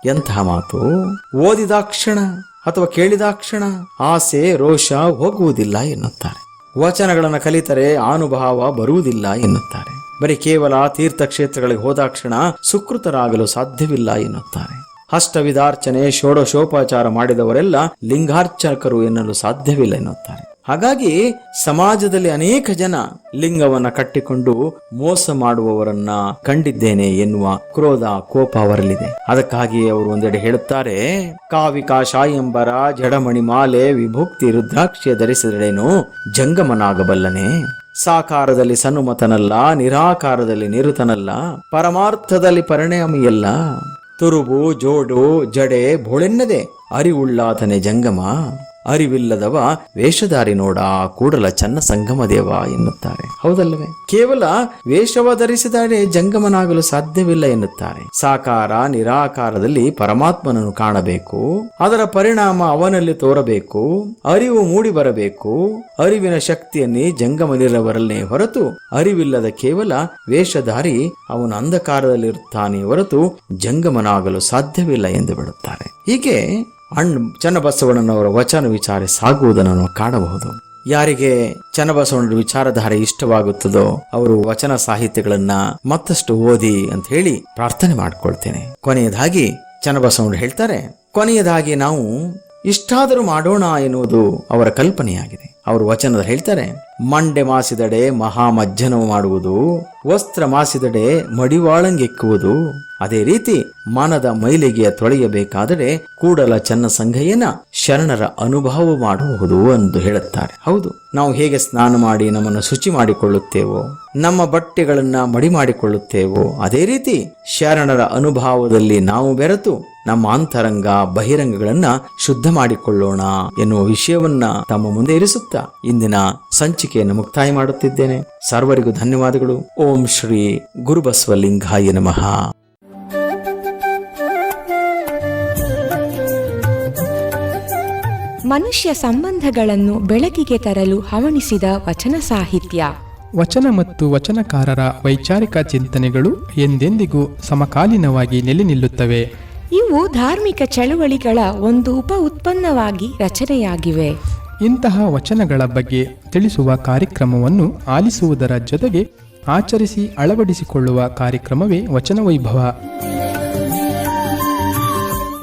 ಎಂತಹ ಮಾತು? ಓದಿದಾಕ್ಷಣ ಅಥವಾ ಕೇಳಿದಾಕ್ಷಣ ಆಸೆ, ರೋಷ ಹೋಗುವುದಿಲ್ಲ ಎನ್ನುತ್ತಾರೆ. ವಚನಗಳನ್ನು ಕಲಿತರೆ ಅನುಭವ ಬರುವುದಿಲ್ಲ ಎನ್ನುತ್ತಾರೆ. ಬರೀ ಕೇವಲ ತೀರ್ಥಕ್ಷೇತ್ರಗಳಿಗೆ ಹೋದಾಕ್ಷಣ ಸುಕೃತರಾಗಲು ಸಾಧ್ಯವಿಲ್ಲ ಎನ್ನುತ್ತಾರೆ. ಅಷ್ಟವಿಧಾರ್ಚನೆ ಷೋಡಶೋಪಚಾರ ಮಾಡಿದವರೆಲ್ಲ ಲಿಂಗಾರ್ಚಕರು ಎನ್ನಲು ಸಾಧ್ಯವಿಲ್ಲ ಎನ್ನುತ್ತಾರೆ. ಹಾಗಾಗಿ ಸಮಾಜದಲ್ಲಿ ಅನೇಕ ಜನ ಲಿಂಗವನ್ನ ಕಟ್ಟಿಕೊಂಡು ಮೋಸ ಮಾಡುವವರನ್ನ ಕಂಡಿದ್ದೇನೆ ಎನ್ನುವ ಕ್ರೋಧ, ಕೋಪ ಅವರಲ್ಲಿದೆ. ಅದಕ್ಕಾಗಿ ಅವರು ಒಂದೆಡೆ ಹೇಳುತ್ತಾರೆ, ಕಾವಿಕಾ ಶಾಯಂಬರ, ಜಡಮಣಿ ಮಾಲೆ, ವಿಭುಕ್ತಿ ರುದ್ರಾಕ್ಷಿಯ ಧರಿಸಿದರೇನು? ಜಂಗಮನಾಗಬಲ್ಲನೆ. ಸಾಕಾರದಲ್ಲಿ ಸನುಮತನಲ್ಲ, ನಿರಾಕಾರದಲ್ಲಿ ನಿರುತನಲ್ಲ, ಪರಮಾರ್ಥದಲ್ಲಿ ಪರಿಣಾಮಿಯಲ್ಲ. ತುರುಬು ಜೋಡು ಜಡೆ ಭೋಳೆನ್ನದೆ ಅರಿವುಳ್ಳಾತನೆ ಜಂಗಮ. ಅರಿವಿಲ್ಲದವ ವೇಷಧಾರಿ ನೋಡ, ಕೂಡಲ ಚನ್ನ ಸಂಗಮ ದೇವ ಎನ್ನುತ್ತಾರೆ. ಹೌದಲ್ಲವೇ? ಕೇವಲ ವೇಷವ ಧರಿಸಿದರೆ ಜಂಗಮನಾಗಲು ಸಾಧ್ಯವಿಲ್ಲ ಎನ್ನುತ್ತಾರೆ. ಸಾಕಾರ, ನಿರಾಕಾರದಲ್ಲಿ ಪರಮಾತ್ಮನನ್ನು ಕಾಣಬೇಕು, ಅದರ ಪರಿಣಾಮ ಅವನಲ್ಲಿ ತೋರಬೇಕು, ಅರಿವು ಮೂಡಿ ಬರಬೇಕು, ಅರಿವಿನ ಶಕ್ತಿಯನ್ನೇ ಜಂಗಮನಿರವರಲ್ಲೇ ಹೊರತು ಅರಿವಿಲ್ಲದ ಕೇವಲ ವೇಷಧಾರಿ ಅವನು ಅಂಧಕಾರದಲ್ಲಿರುತ್ತಾನೆ ಹೊರತು ಜಂಗಮನಾಗಲು ಸಾಧ್ಯವಿಲ್ಲ ಎಂದು ಬಿಡುತ್ತಾರೆ ಹೀಗೆ ಅಣ್ಣ ಚನ್ನಬಸವಣ್ಣನವರ ವಚನ ವಿಚಾರ ಸಾಗುವುದನ್ನು ನಾವು ಕಾಣಬಹುದು. ಯಾರಿಗೆ ಚನ್ನಬಸವಣ್ಣರ ವಿಚಾರಧಾರೆ ಇಷ್ಟವಾಗುತ್ತದೋ ಅವರು ವಚನ ಸಾಹಿತ್ಯಗಳನ್ನ ಮತ್ತಷ್ಟು ಓದಿ ಅಂತ ಹೇಳಿ ಪ್ರಾರ್ಥನೆ ಮಾಡ್ಕೊಳ್ತೇನೆ. ಕೊನೆಯದಾಗಿ ಚನ್ನಬಸವಣ್ಣ ಹೇಳ್ತಾರೆ, ಕೊನೆಯದಾಗಿ ನಾವು ಇಷ್ಟಾದರೂ ಮಾಡೋಣ ಎನ್ನುವುದು ಅವರ ಕಲ್ಪನೆಯಾಗಿದೆ. ಅವರು ವಚನದ ಹೇಳ್ತಾರೆ ಮಂಡೆ ಮಾಸಿದಡೆ ಮಹಾಮಜ್ಜನವು ಮಾಡುವುದು, ವಸ್ತ್ರ ಮಾಸಿದಡೆ ಮಡಿವಾಳಂಗೆಕ್ಕುವುದು ಅದೇ ರೀತಿ ಮನದ ಮೈಲಿಗೆಯ ತೊಳೆಯಬೇಕಾದರೆ ಕೂಡಲ ಚನ್ನ ಸಂಘಯ್ಯನ ಶರಣರ ಅನುಭವ ಮಾಡಬಹುದು ಎಂದು ಹೇಳುತ್ತಾರೆ. ಹೌದು, ನಾವು ಹೇಗೆ ಸ್ನಾನ ಮಾಡಿ ನಮ್ಮನ್ನು ಶುಚಿ ಮಾಡಿಕೊಳ್ಳುತ್ತೇವೋ, ನಮ್ಮ ಬಟ್ಟೆಗಳನ್ನ ಮಡಿ ಮಾಡಿಕೊಳ್ಳುತ್ತೇವೋ, ಅದೇ ರೀತಿ ಶರಣರ ಅನುಭವದಲ್ಲಿ ನಾವು ಬೆರೆತು ನಮ್ಮ ಅಂತರಂಗ ಬಹಿರಂಗಗಳನ್ನ ಶುದ್ಧ ಮಾಡಿಕೊಳ್ಳೋಣ ಎನ್ನುವ ವಿಷಯವನ್ನ ತಮ್ಮ ಮುಂದೆ ಇರಿಸುತ್ತಾ ಇಂದಿನ ಸಂಚಿಕೆಯನ್ನು ಮುಕ್ತಾಯ ಮಾಡುತ್ತಿದ್ದೇನೆ. ಸರ್ವರಿಗೂ ಧನ್ಯವಾದಗಳು. ಓಂ ಶ್ರೀ ಗುರುಬಸವಲಿಂಗಾಯ ನಮಃ. ಮನುಷ್ಯ ಸಂಬಂಧಗಳನ್ನು ಬೆಳಕಿಗೆ ತರಲು ಹವಣಿಸಿದ ವಚನ ಸಾಹಿತ್ಯ. ವಚನ ಮತ್ತು ವಚನಕಾರರ ವೈಚಾರಿಕ ಚಿಂತನೆಗಳು ಎಂದೆಂದಿಗೂ ಸಮಕಾಲೀನವಾಗಿ ನೆಲೆ ನಿಲ್ಲುತ್ತವೆ. ಇವು ಧಾರ್ಮಿಕ ಚಳುವಳಿಗಳ ಒಂದು ಉಪ ಉತ್ಪನ್ನವಾಗಿ ರಚನೆಯಾಗಿವೆ. ಇಂತಹ ವಚನಗಳ ಬಗ್ಗೆ ತಿಳಿಸುವ ಕಾರ್ಯಕ್ರಮವನ್ನು ಆಲಿಸುವುದರ ಜೊತೆಗೆ ಆಚರಿಸಿ ಅಳವಡಿಸಿಕೊಳ್ಳುವ ಕಾರ್ಯಕ್ರಮವೇ ವಚನ ವೈಭವ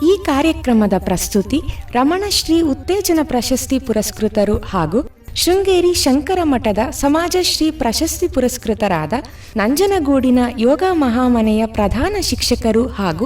ಈ ಕಾರ್ಯಕ್ರಮದ ಪ್ರಸ್ತುತಿ ರಮಣಶ್ರೀ ಉತ್ತೇಜನ ಪ್ರಶಸ್ತಿ ಪುರಸ್ಕೃತರು ಹಾಗೂ ಶೃಂಗೇರಿ ಶಂಕರ ಮಠದ ಸಮಾಜಶ್ರೀ ಪ್ರಶಸ್ತಿ ಪುರಸ್ಕೃತರಾದ ನಂಜನಗೂಡಿನ ಯೋಗ ಮಹಾಮನೆಯ ಪ್ರಧಾನ ಶಿಕ್ಷಕರು ಹಾಗೂ